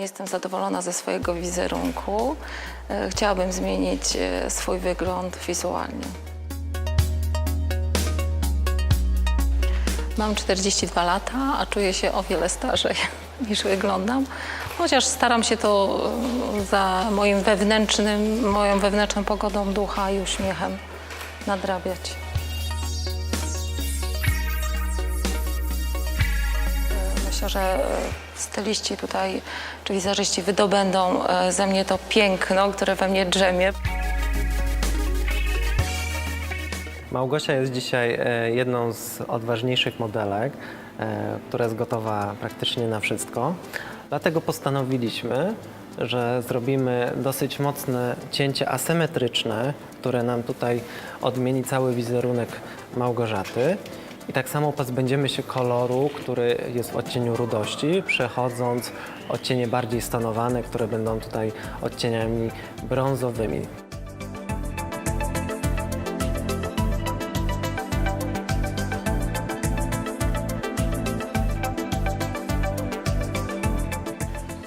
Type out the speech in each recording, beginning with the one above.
Jestem zadowolona ze swojego wizerunku. E, Chciałabym zmienić e, swój wygląd wizualnie. Mam 42 lata, a czuję się o wiele starzej niż wyglądam. Chociaż staram się to e, za moim wewnętrznym, moją wewnętrzną pogodą ducha i uśmiechem nadrabiać. Myślę, że e, styliści tutaj, czy wizerzyści wydobędą e, ze mnie to piękno, które we mnie drzemie. Małgosia jest dzisiaj e, jedną z odważniejszych modelek, która jest gotowa praktycznie na wszystko. Dlatego postanowiliśmy, że zrobimy dosyć mocne cięcie asymetryczne, które nam tutaj odmieni cały wizerunek Małgorzaty. I tak samo pozbędziemy się koloru, który jest w odcieniu rudości, przechodząc odcienie bardziej stonowane, które będą tutaj odcieniami brązowymi.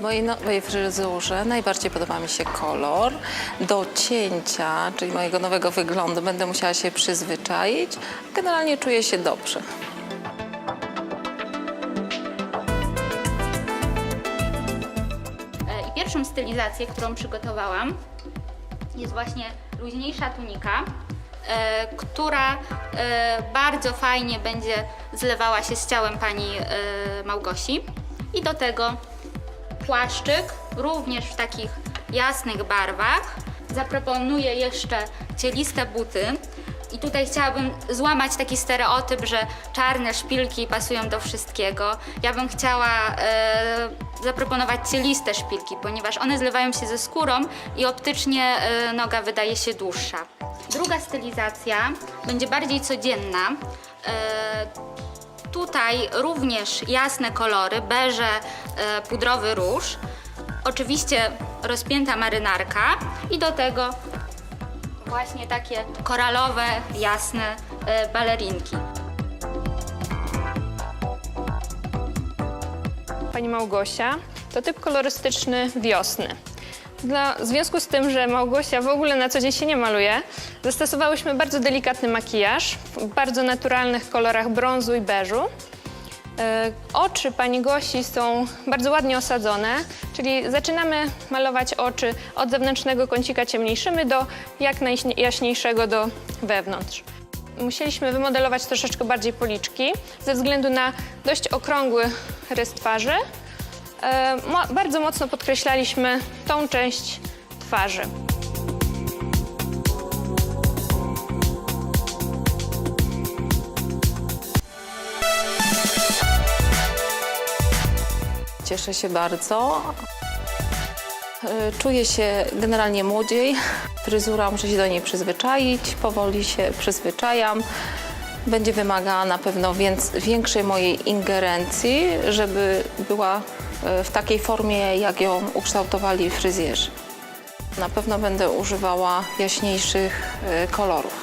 Mojej nowej fryzurze najbardziej podoba mi się kolor. Do cięcia, czyli mojego nowego wyglądu, będę musiała się przyzwyczaić. Generalnie czuję się dobrze. E, pierwszą stylizację, którą przygotowałam, jest właśnie luźniejsza tunika, e, która e, bardzo fajnie będzie zlewała się z ciałem pani e, Małgosi. I do tego płaszczyk, również w takich jasnych barwach. Zaproponuję jeszcze cieliste buty. I tutaj chciałabym złamać taki stereotyp, że czarne szpilki pasują do wszystkiego. Ja bym chciała e, zaproponować cieliste szpilki, ponieważ one zlewają się ze skórą i optycznie e, noga wydaje się dłuższa. Druga stylizacja będzie bardziej codzienna. E, Tutaj również jasne kolory, beże, e, pudrowy róż. Oczywiście rozpięta marynarka i do tego właśnie takie koralowe, jasne e, balerinki. Pani Małgosia to typ kolorystyczny wiosny. Dla, w związku z tym, że Małgosia w ogóle na co dzień się nie maluje, zastosowałyśmy bardzo delikatny makijaż w bardzo naturalnych kolorach brązu i beżu. E, Oczy pani Gosi są bardzo ładnie osadzone, czyli zaczynamy malować oczy od zewnętrznego kącika ciemniejszymi do jak najjaśniejszego do wewnątrz. Musieliśmy wymodelować troszeczkę bardziej policzki ze względu na dość okrągły rys twarzy. E, mo- bardzo mocno podkreślaliśmy tą część twarzy. Cieszę się bardzo. E, Czuję się generalnie młodziej. Fryzura, muszę się do niej przyzwyczaić. Powoli się przyzwyczajam. Będzie wymagała na pewno więc, większej mojej ingerencji, żeby była w takiej formie, jak ją ukształtowali fryzjerzy. Na pewno będę używała jaśniejszych e, kolorów.